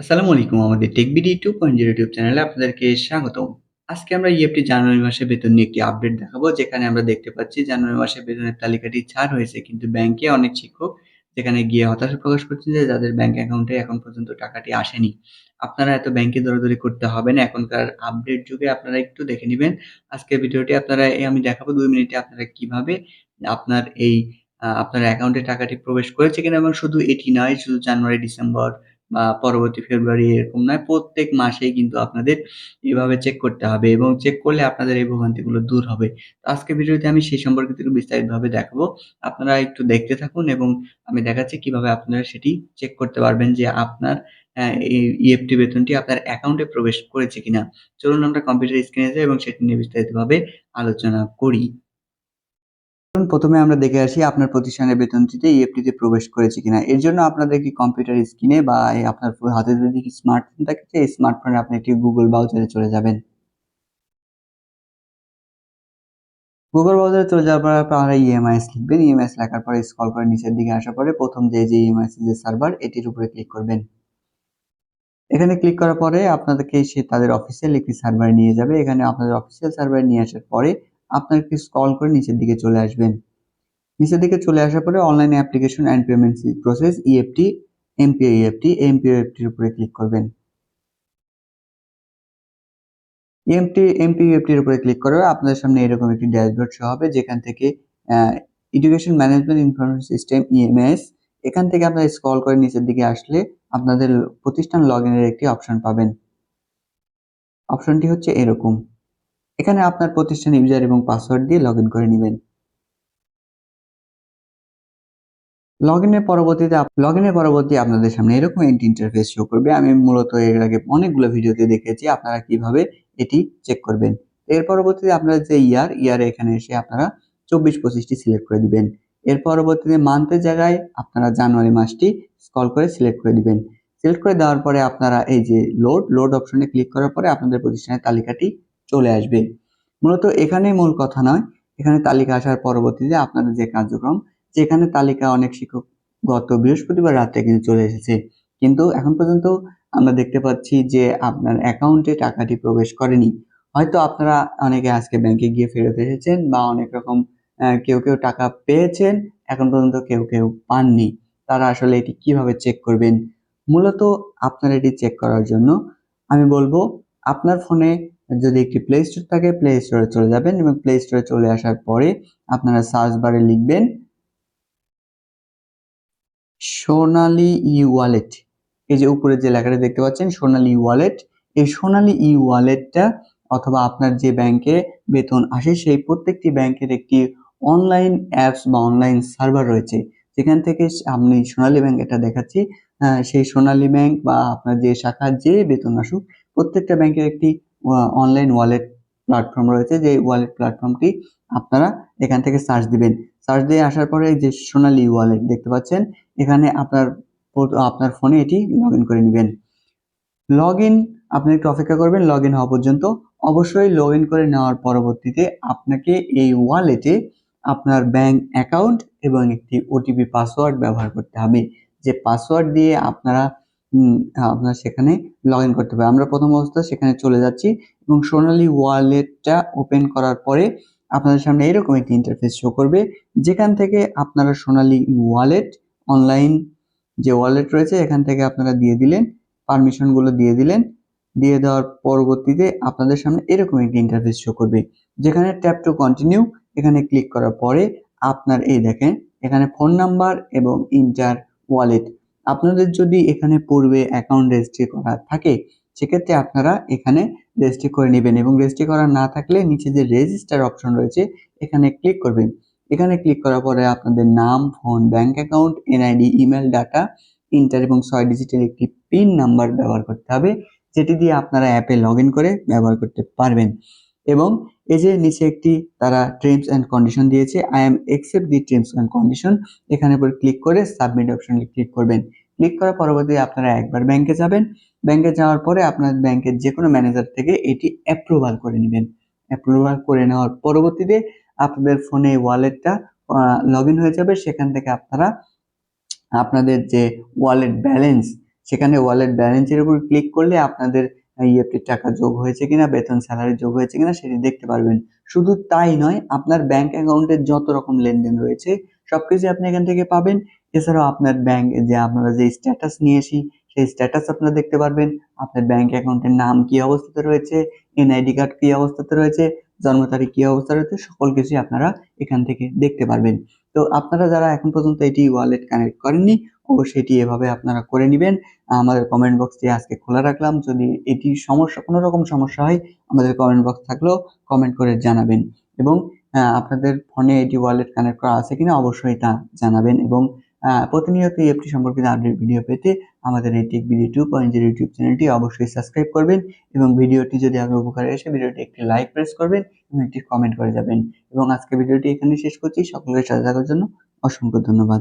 আসসালামু আলাইকুম। আমাদের টেকবিডি 2.0 ইউটিউব চ্যানেলে আপনাদেরকে স্বাগতম। আজকে আমরা ইএফটি জানুয়ারি মাসের বেতন নিয়ে একটি আপডেট দেখাবো। যেখানে আমরা দেখতে পাচ্ছি জানুয়ারি মাসের বেতনের তালিকাটি ছাড় হয়েছে। কিন্তু ব্যাংকে অনেক শিক্ষক সেখানে গিয়ে হতাশা প্রকাশ করছেন যে যাদের ব্যাংক অ্যাকাউন্টে এখন পর্যন্ত টাকাটি আসেনি। আপনারা এত ব্যাংকে দৌড়াদৌড়ি করতে হবে না। এখনকার আপডেট যুগে আপনারা একটু দেখে নিবেন। আজকের ভিডিওটি আপনারা আমি দেখাবো ২ মিনিটে আপনারা কীভাবে আপনার এই আপনার অ্যাকাউন্টে টাকাটি প্রবেশ করেছে কিনা এবং শুধু এটি নয়, শুধু জানুয়ারি, ডিসেম্বর বা পরবর্তী ফেব্রুয়ারি এরকম নয়। প্রত্যেক মাসেই কিন্তু আপনাদের এভাবে চেক করতে হবে এবং চেক করলে আপনাদের এই ভোগান্তিগুলো দূর হবে। তো আজকের ভিডিওতে আমি সেই সম্পর্কিত বিস্তারিতভাবে দেখাবো। আপনারা একটু দেখতে থাকুন এবং আমি দেখাচ্ছি কীভাবে আপনারা সেটি চেক করতে পারবেন যে আপনার এই ইএফটি বেতনটি আপনার অ্যাকাউন্টে প্রবেশ করেছে কিনা। চলুন আমরা কম্পিউটার স্ক্রিনে যাই এবং সেটি নিয়ে বিস্তারিতভাবে আলোচনা করি। চলুন ১ম এ আমরা দেখে আসি আপনার প্রতিষ্ঠানের বেতনটিতে ইএফটিতে প্রবেশ করেছে কিনা। এর জন্য আপনাদের একটি কম্পিউটার স্ক্রিনে বা আপনার হাতে যদি স্মার্টফোন থাকে সেই স্মার্টফোনে আপনি একটি গুগল ব্রাউজারে চলে যাবেন। গুগল ব্রাউজারে চলে যাওয়ার পর আপনারা ইএমআইএস লিখবেন। ইএমআইএস লেখার পরে স্ক্রল করে নিচের দিকে আসার পরে প্রথম যে, যে ইএমআইএস যে সার্ভার এটির উপরে ক্লিক করবেন। এখানে ক্লিক করার পরে আপনাদেরকে সে তাদের অফিসিয়াল একটি সার্ভারে নিয়ে যাবে। এখানে আপনাদের অফিসিয়াল সার্ভারে নিয়ে আসার পরে আপনারা একটু স্ক্রল করে নিচের দিকে চলে আসবেন। নিচের দিকে চলে আসার পরে online application and payment process EFT, MPO EFT, MPO ইএফটির উপরে ক্লিক করবেন। এমটি এমপি ইএফটির উপরে ক্লিক করে আপনাদের সামনে এরকম একটি ড্যাশবোর্ড শো হবে যেখান থেকে education management information system EMS এখান থেকে আপনারা স্ক্রল করে নিচের দিকে আসলে আপনাদের প্রতিষ্ঠান লগইনের একটি অপশন পাবেন। অপশনটি হচ্ছে এরকম। এখানে আপনার প্রতিষ্ঠান ইউজার এবং পাসওয়ার্ড দিয়ে লগইন করে নিবেন। লগইনের পরবর্তীতে লগইনের পরবর্তী আপনাদের সামনে এরকম একটি ইন্টারফেস শো করবে। আমি মূলত এর আগে অনেকগুলো ভিডিওতে দেখেছি আপনারা কীভাবে এটি চেক করবেন। এর পরবর্তীতে আপনারা যে ইয়ার, ইয়ারে এখানে এসে আপনারা ২৪-২৫ টি সিলেক্ট করে দিবেন। এর পরবর্তীতে মান্থের জায়গায় আপনারা জানুয়ারি মাসটি স্ক্রল করে সিলেক্ট করে দিবেন। সিলেক্ট করে দেওয়ার পরে আপনারা এই যে লোড, লোড অপশনে ক্লিক করার পরে আপনাদের প্রতিষ্ঠানের তালিকাটি চলে আসবে। মূলত এখানে মূল কথা নয়, এখানে তালিকা আসার পরবর্তীতে আপনাদের যে কার্যক্রম যেখানে তালিকা অনেক শিক্ষক গত বৃহস্পতিবার রাত্রে কিন্তু চলে এসেছে। কিন্তু এখন পর্যন্ত আমরা দেখতে পাচ্ছি যে আপনার অ্যাকাউন্টে টাকাটি প্রবেশ করেনি। হয়তো আপনারা অনেকে আজকে ব্যাংকে গিয়ে ফেরত এসেছেন বা অনেক রকম কেউ, কেউ টাকা পেয়েছেন, এখন পর্যন্ত কেউ, কেউ পাননি। তারা আসলে এটি কীভাবে চেক করবেন? মূলত আপনার এটি চেক করার জন্য আমি বলব আপনার ফোনে যদি একটি প্লে স্টোর থাকে প্লে স্টোরে চলে যাবেন এবং প্লে স্টোরে চলে আসার পরে আপনারা সার্চ বারে লিখবেন সোনালী ই-ওয়ালেট এই যে উপরে যে লেখাটা দেখতে পাচ্ছেন সোনালি ই-ওয়ালেট এই সোনালী ই-ওয়ালেটটা অথবা আপনার যে ব্যাংকে বেতন আসে, সেই প্রত্যেকটি ব্যাংকের একটি অনলাইন অ্যাপস বা অনলাইন সার্ভার রয়েছে। যেখান থেকে আপনি সোনালী ব্যাংক এটা দেখাচ্ছি সেই সোনালী ব্যাংক বা আপনার যে শাখার যে বেতন আসুক, প্রত্যেকটা ব্যাংকের একটি অনলাইন ওয়ালেট প্ল্যাটফর্ম রয়েছে, যে ওয়ালেট প্ল্যাটফর্মটি আপনারা এখান থেকে সার্চ দিবেন। সার্চ দিয়ে আসার পরে যে সোনালি ওয়ালেট দেখতে পাচ্ছেন, এখানে আপনার আপনার ফোনে এটি লগ করে নেবেন। লগ আপনি একটু অপেক্ষা করবেন লগ হওয়া পর্যন্ত। অবশ্যই লগ করে নেওয়ার পরবর্তীতে আপনাকে এই ওয়ালেটে আপনার ব্যাংক অ্যাকাউন্ট এবং একটি ওটিপি পাসওয়ার্ড ব্যবহার করতে হবে। যে পাসওয়ার্ড দিয়ে আপনারা আপনার সেখানে লগ ইন করতে হবে আমরা প্রথম অবস্থা সেখানে চলে যাচ্ছি এবং সোনালি ওয়ালেটটা ওপেন করার পরে আপনাদের সামনে এরকম একটি ইন্টারফেস শো করবে, যেখান থেকে আপনারা সোনালি ওয়ালেট অনলাইন যে ওয়ালেট রয়েছে, এখান থেকে আপনারা দিয়ে দিলেন পারমিশনগুলো দিয়ে দিলেন। দিয়ে দেওয়ার পরবর্তীতে আপনাদের সামনে এরকম একটি ইন্টারফেস শো করবে, যেখানে ট্যাপ টু কন্টিনিউ এখানে ক্লিক করার পরে আপনার এই দেখেন, এখানে ফোন নাম্বার এবং ইন্টার ওয়ালেট আপনাদের যদি এখানে পূর্বে অ্যাকাউন্ট রেজিস্ট্রি করা থাকে, সেক্ষেত্রে আপনারা এখানে রেজিস্ট্রি করে নেবেন এবং রেজিস্ট্রি করা না থাকলে নিচে যে রেজিস্টার অপশন রয়েছে, এখানে ক্লিক করবেন। এখানে ক্লিক করার পরে আপনাদের নাম phone bank account NID email data enter এবং ছয় ডিজিটের একটি পিন নাম্বার ব্যবহার করতে হবে, যেটি দিয়ে আপনারা অ্যাপে লগ করে ব্যবহার করতে পারবেন। এবং এই যে নিচে একটি তারা টার্মস অ্যান্ড কন্ডিশন দিয়েছে I am accept the terms and condition এখানে পর ক্লিক করে সাবমিট অপশনে ক্লিক করবেন। ক্লিক করার পরবর্তী আপনারা একবার ব্যাংকে যাবেন। ব্যাংকে যাওয়ার পরে আপনার ব্যাংকের যে কোনো ম্যানেজার থেকে এটি অ্যাপ্রুভাল করে নেবেন। অ্যাপ্রুভাল করে নেওয়ার পরবর্তীতে আপনাদের ফোনে ওয়ালেটটা লগ হয়ে যাবে। সেখান থেকে আপনারা আপনাদের যে ওয়ালেট ব্যালেন্স সেখানে ওয়ালেট ব্যালেন্সের উপর ক্লিক করলে আপনাদের ইএফটির টাকা যোগ হয়েছে কিনা, বেতন স্যালারি যোগ হয়েছে কিনা সেটি দেখতে পারবেন। শুধু তাই নয়, আপনার ব্যাংক অ্যাকাউন্টের যত রকম লেনদেন রয়েছে, সবকিছু আপনি এখান থেকে পাবেন। এছাড়াও আপনার ব্যাংক যে আপনারা যে স্ট্যাটাস নিয়েছি সেই স্ট্যাটাস আপনারা দেখতে পারবেন। আপনার ব্যাংক অ্যাকাউন্টের নাম কি অবস্থাতে রয়েছে এনআইডি কার্ড কি অবস্থাতে রয়েছে জন্ম তারিখ, কি অবস্থা রয়েছে, সকল কিছুই আপনারা এখান থেকে দেখতে পারবেন। তো আপনারা যারা এখন পর্যন্ত এটি ওয়ালেট কানেক্ট করেননি, অবশ্যই এটি এভাবে আপনারা করে নেবেন। আমাদের কমেন্ট বক্সটি আজকে খোলা রাখলাম। যদি এটি সমস্যা, কোনো রকম সমস্যা হয়, আমাদের কমেন্ট বক্স থাকলেও কমেন্ট করে জানাবেন। এবং আপনাদের ফোনে এটি ওয়ালেট কানেক্ট করা আছে কিনা, অবশ্যই তা জানাবেন। এবং প্রতিনিয়ত এফটি সম্পর্কিত আপডেট ভিডিও পেতে আমাদের এই tech video two point YouTube চ্যানেলটি অবশ্যই সাবস্ক্রাইব করবেন এবং ভিডিওটি যদি আপনার উপকারে এসে ভিডিওটি একটি লাইক প্রেস করবেন এবং একটি কমেন্ট করে যাবেন। এবং আজকে ভিডিওটি এখানে শেষ করছি। সকলের সাথে থাকার জন্য অসংখ্য ধন্যবাদ।